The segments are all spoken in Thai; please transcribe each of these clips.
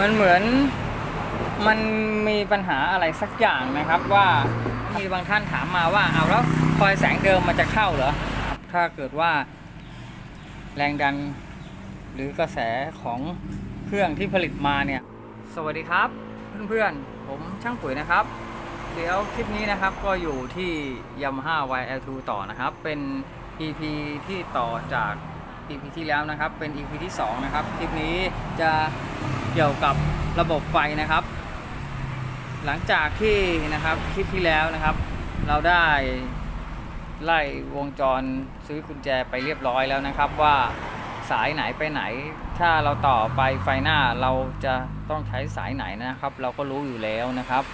มันเหมือนมันมีปัญหาอะไรสักอย่างนะครับว่ามีบางท่านถามมาว่าเอาแล้วคอยแสงเดิมมันจะเข้าเหรอถ้าเกิดว่า แรงดันหรือกระแสของเครื่องที่ผลิตมาเนี่ย สวัสดีครับเพื่อนๆ ผมช่างปุ๋ยนะครับ เดี๋ยวคลิปนี้นะครับก็อยู่ที่ Yamaha YL2 ต่อนะครับ เป็น EP ที่ต่อจาก EP ที่แล้วนะครับ เป็น EP ที่ 2 นะครับ คลิปนี้จะ เกี่ยวกับระบบไฟนะครับ หลังจากที่นะครับคลิปที่แล้วนะครับ เราได้ไล่วงจรซื้อกุญแจไปเรียบร้อยแล้วนะครับ ว่าสายไหนไปไหน ถ้าเราต่อไปไฟหน้าเราจะต้องใช้สายไหนนะครับ เราก็รู้อยู่แล้วนะครับ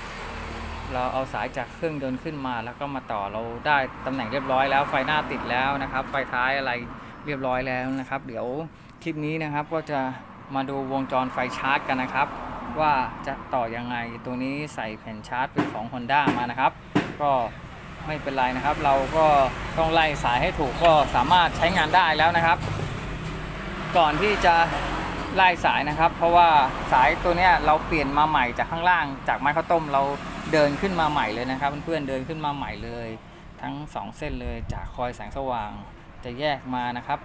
เราเอาสายจากเครื่องยนต์ขึ้นมาแล้วก็มาต่อเราได้ตำแหน่งเรียบร้อยแล้ว ไฟหน้าติดแล้วนะครับ ไฟท้ายอะไรเรียบร้อยแล้วนะครับ เดี๋ยวคลิปนี้นะครับก็จะ มาดูวงจรไฟชาร์จกันนะครับ ว่าจะต่อยังไงตัวนี้ใส่แผ่นชาร์จเป็นของ Honda มานะครับ ก็ไม่เป็นไรนะครับ เราก็ต้องไล่สายให้ถูกก็สามารถใช้งานได้แล้วนะครับ ก่อนที่จะไล่สายนะครับ เพราะว่าสายตัวเนี้ยเราเปลี่ยนมาใหม่จากข้างล่าง จากไม้ข้าวต้มเราเดินขึ้นมาใหม่เลยนะครับเพื่อนๆเดินขึ้นมาใหม่เลย ทั้งสองเส้นเลยจากคอยแสงสว่างจะแยกมานะครับ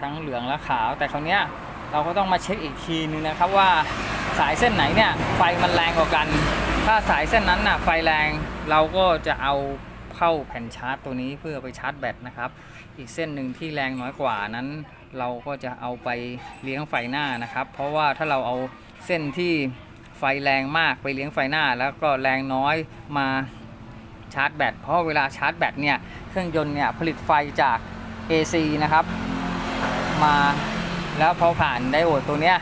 ทั้งเหลืองและขาวแต่คราวเนี้ย เราก็ต้องมาเช็คอีกทีนึงนะครับว่าสายเส้นไหนเนี่ยไฟมันแรงกว่ากัน ถ้าสายเส้นนั้นน่ะไฟแรงเราก็จะเอาเข้าแผ่นชาร์จตัวนี้เพื่อไปชาร์จแบตนะครับ อีกเส้นหนึ่งที่แรงน้อยกว่านั้น เราก็จะเอาไปเลี้ยงไฟหน้านะครับ เพราะว่าถ้าเราเอาเส้นที่ไฟแรงมากไปเลี้ยงไฟหน้า แล้วก็แรงน้อยมาชาร์จแบตเพราะเวลาชาร์จแบตเนี่ยเครื่องยนต์เนี่ยผลิตไฟจาก AC นะครับ มา แล้วพอผ่านไดโอดตัวเนี้ย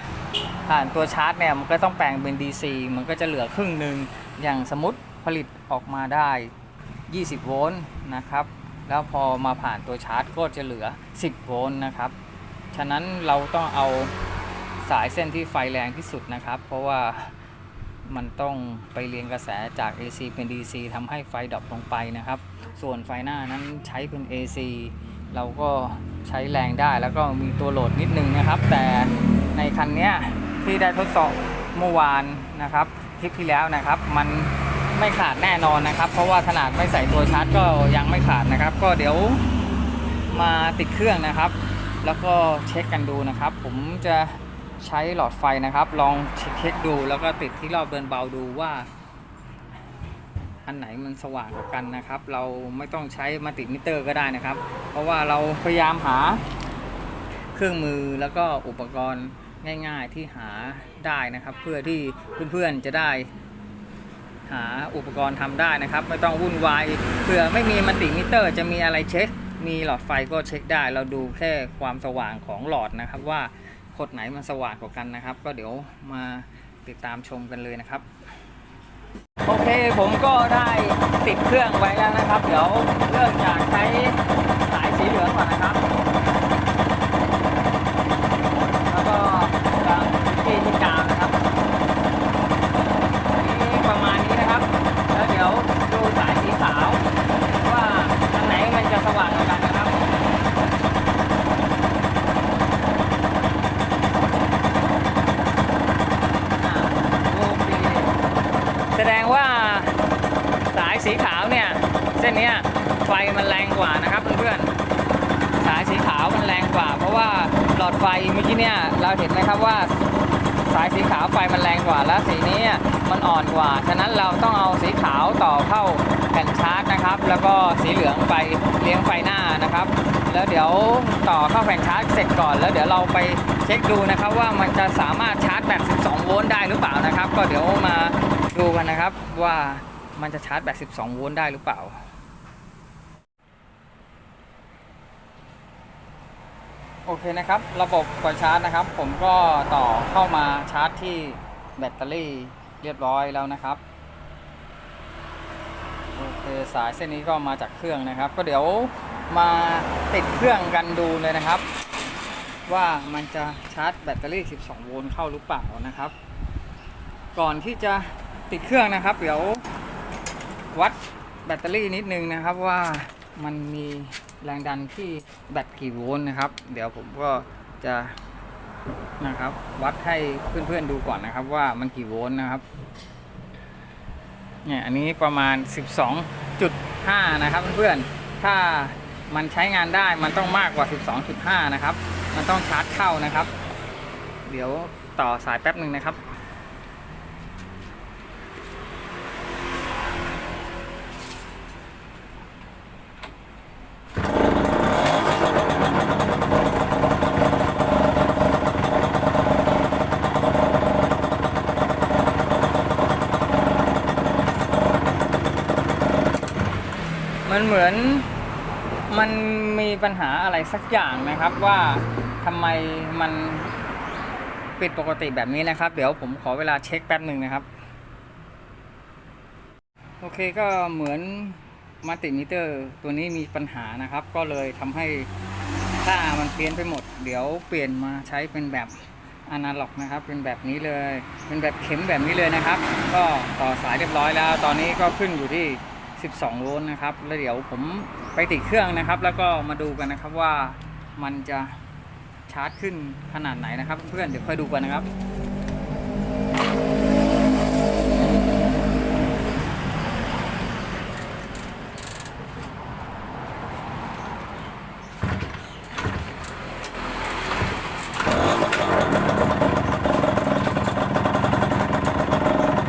ผ่านตัวชาร์จเนี่ยมันก็ต้องแปลงเป็น DC มันก็จะเหลือครึ่งหนึ่งอย่างสมมติผลิตออกมาได้ 20 โวลต์นะครับ แล้วพอมาผ่านตัวชาร์จก็จะเหลือ 10 โวลต์นะครับ ฉะนั้นเราต้องเอาสายเส้นที่ไฟแรงที่สุดนะครับ เพราะว่ามันต้องไปเรียงกระแสจาก AC เป็น DC ทำให้ไฟดรอปลงไปนะครับ ส่วนไฟหน้านั้นใช้เป็น AC เราก็ใช้แรงได้แล้วก็มีตัวโหลดนิดนึงนะครับ แต่ในคันเนี้ยที่ได้ทดสอบเมื่อวานนะครับคลิปที่แล้วนะครับ มันไม่ขาดแน่นอนนะครับ เพราะว่าขนาดไม่ใส่ตัวชาร์จก็ยังไม่ขาดนะครับ ก็เดี๋ยวมาติดเครื่องนะครับ แล้วก็เช็คกันดูนะครับ ผมจะใช้หลอดไฟนะครับ ลองเช็คดูแล้วก็ติดที่รอบเดินเบาดูว่า อันไหนมันสว่างกว่ากันนะครับ เราไม่ต้องใช้มัลติมิเตอร์ก็ได้นะครับ เพราะว่าเราพยายามหาเครื่องมือแล้วก็อุปกรณ์ง่าย ๆที่หาได้นะครับ เพื่อที่เพื่อนๆจะได้ หาอุปกรณ์ทำได้นะครับ ไม่ต้องวุ่นวายเผื่อไม่มีมัลติมิเตอร์ จะมีอะไรเช็ค มีหลอดไฟก็เช็คได้ เราดูแค่ความสว่างของหลอดนะครับ ว่าขดไหนมันสว่างกว่ากันนะครับ ก็เดี๋ยวมาติดตามชมกันเลยนะครับ เคผมก็ได้ติดเครื่องไว้แล้วนะครับ เดี๋ยวเริ่มจากใช้สายสีเหลืองก่อนนะครับ แล้วก็กางที่ที่กาวนะครับนี่ประมาณนี้นะครับ แล้วเดี๋ยวดูสายสีขาว ว่าอันไหนมันจะสว่างกว่ากันนะครับ อ่าโอเค แสดง ว่าสายสีขาวเนี่ยเส้นนี้ไฟมันแรงกว่านะครับเพื่อนๆสายสีขาวมันแรงกว่า เพราะว่าหลอดไฟเมื่อกี้เนี่ยเราเห็นไหมครับว่าสายสีขาวไฟมันแรงกว่า แล้วสีนี้มันอ่อนกว่า ฉะนั้นเราต้องเอาสีขาวต่อเข้าแผ่นชาร์จนะครับ แล้วก็สีเหลืองไปเลี้ยงไฟหน้านะครับ แล้วเดี๋ยวต่อเข้าแผ่นชาร์จเสร็จก่อน แล้วเดี๋ยวเราไปเช็คดูนะครับว่ามันจะสามารถชาร์จแบต12 โวลต์ได้หรือเปล่านะครับ ก็เดี๋ยวมา ดูกันนะครับว่ามันจะชาร์จแบต12 โวลต์ได้หรือเปล่า โอเคนะครับ ระบบไฟชาร์จนะครับ ผมก็ต่อเข้ามาชาร์จที่แบตเตอรี่เรียบร้อยแล้วนะครับโอเคสายเส้นนี้ก็มาจากเครื่องนะครับ ก็เดี๋ยวมาติดเครื่องกันดูเลยนะครับ ว่ามันจะชาร์จแบตเตอรี่ 12 โวลต์เข้าหรือเปล่านะครับ ก่อนที่จะ ติดเครื่องนะครับ เดี๋ยววัดแบตเตอรี่นิดนึงนะครับว่ามันมีแรงดันที่แบตกี่โวลต์นะครับ เดี๋ยวผมก็จะนะครับ วัดให้เพื่อนๆดูก่อนนะครับ ว่ามันกี่โวลต์นะครับเนี่ยอันนี้ประมาณ 12.5 นะครับเพื่อนๆถ้ามันใช้งานได้มันต้องมากกว่า 12.5 นะครับ มันต้องชาร์จเข้านะครับ เดี๋ยวต่อสายแป๊บหนึ่งนะครับ มันเหมือนมันมีปัญหาอะไรสักอย่างนะครับว่าทำไมมันปิดปกติแบบนี้นะครับ เดี๋ยวผมขอเวลาเช็คแป๊บหนึ่งนะครับ โอเคก็เหมือนมัลติมิเตอร์ตัวนี้มีปัญหานะครับ ก็เลยทำให้ค่ามันเปลี่ยนไปหมด เดี๋ยวเปลี่ยนมาใช้เป็นแบบอนาล็อกนะครับ เป็นแบบนี้เลย เป็นแบบเข็มแบบนี้เลยนะครับ ก็ต่อสายเรียบร้อยแล้ว ตอนนี้ก็ขึ้นอยู่ที่ 12 โวลต์นะครับ แล้วเดี๋ยวผมไปติดเครื่องนะครับ แล้วก็มาดูกันนะครับว่ามันจะชาร์จขึ้นขนาดไหนนะครับ เพื่อนเดี๋ยวค่อยดูกันนะครับ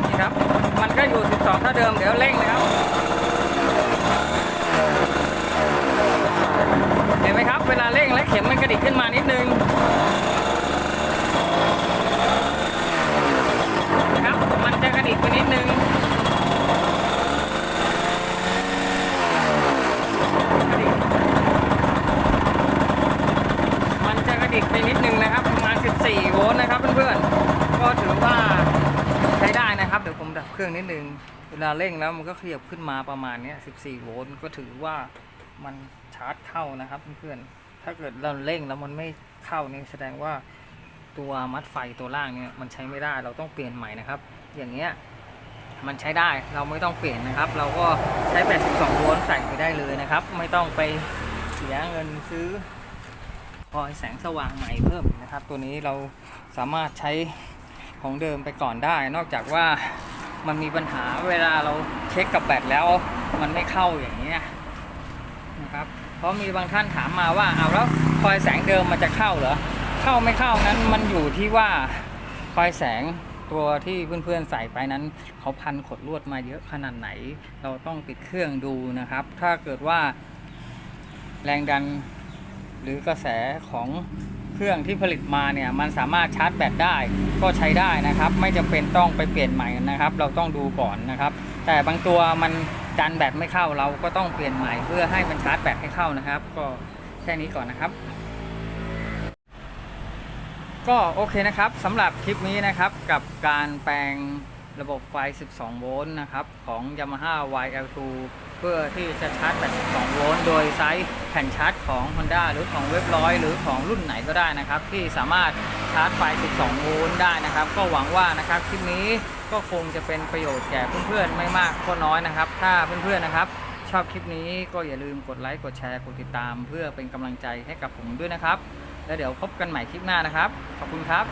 นี่ครับมันก็อยู่12เท่าเดิมเดี๋ยวเร่งนะครับ เห็นไหมครับ เวลาเร่งและเข็มมันกระดิกขึ้นมานิดนึงนะครับ มันจะกระดิกไปนิดนึงกระดิกมันจะกระดิกไปนิดนึงนะครับ ประมาณ 14 โวลต์นะครับเพื่อนๆ ก็ถือว่า ใช้ได้นะครับ เดี๋ยวผมดับเค รื่องนิดนึง เวลาเร่งแล้วมันก็ขยับขึ้นมาประมาณนี้14 โวลต์ก็ถือว่ามันชาร์จเข้านะครับเพื่อนๆ ถ้าเกิดเราเร่งแล้วมันไม่เข้านี่แสดงว่าตัวมัดไฟตัวล่างเนี่ยมันใช้ไม่ได้เราต้องเปลี่ยนใหม่นะครับ อย่างเงี้ยมันใช้ได้เราไม่ต้องเปลี่ยนนะครับ เราก็ใช้ 82 โวลต์ใส่ไปได้เลยนะครับ ไม่ต้องไปเสียเงินซื้อคอยแสงสว่างใหม่เพิ่มนะครับ ตัวนี้เราสามารถใช้ของเดิมไปก่อนได้ นอกจากว่า มันมีปัญหาเวลาเราเช็คกับแบตแล้ว มันไม่เข้าอย่างนี้นะครับ เพราะมีบางท่านถามมาว่าเอาแล้วคอยแสงเดิมมันจะเข้าเหรอเข้าไม่เข้านั้นมันอยู่ที่ว่าคอยแสงตัวที่เพื่อนๆใส่ไปนั้น เขาพันขดลวดมาเยอะขนาดไหน เราต้องติดเครื่องดูนะครับ ถ้าเกิดว่าแรงดันหรือกระแสของ เครื่องที่ผลิตมาเนี่ยมันสามารถชาร์จแบตได้ก็ใช้ได้นะครับ ไม่จำเป็นต้องไปเปลี่ยนใหม่นะครับ เราต้องดูก่อนนะครับ แต่บางตัวมันดันแบตไม่เข้าเราก็ต้องเปลี่ยนใหม่เพื่อให้มันชาร์จแบตให้เข้านะครับ ก็แค่นี้ก่อนนะครับก็โอเคนะครับสำหรับคลิปนี้นะครับกับการแปลงระบบไฟ 12 โวลต์นะครับของ Yamaha YL2 เพื่อที่จะชาร์จแบต12โวลต์โดยใช้แผ่นชาร์จของ Honda หรือของเว็บร้อยหรือของรุ่นไหนก็ได้นะครับ ที่สามารถชาร์จไฟ 12 โวลต์ได้นะครับ ก็หวังว่านะครับคลิปนี้ก็คงจะเป็นประโยชน์แก่เพื่อนๆไม่มากก็น้อยนะครับ ถ้าเพื่อนๆนะครับ ชอบคลิปนี้ก็อย่าลืมกดไลค์กดแชร์กดติดตาม เพื่อเป็นกำลังใจให้กับผมด้วยนะครับ แล้วเดี๋ยวพบกันใหม่คลิปหน้านะครับ ขอบคุณครับ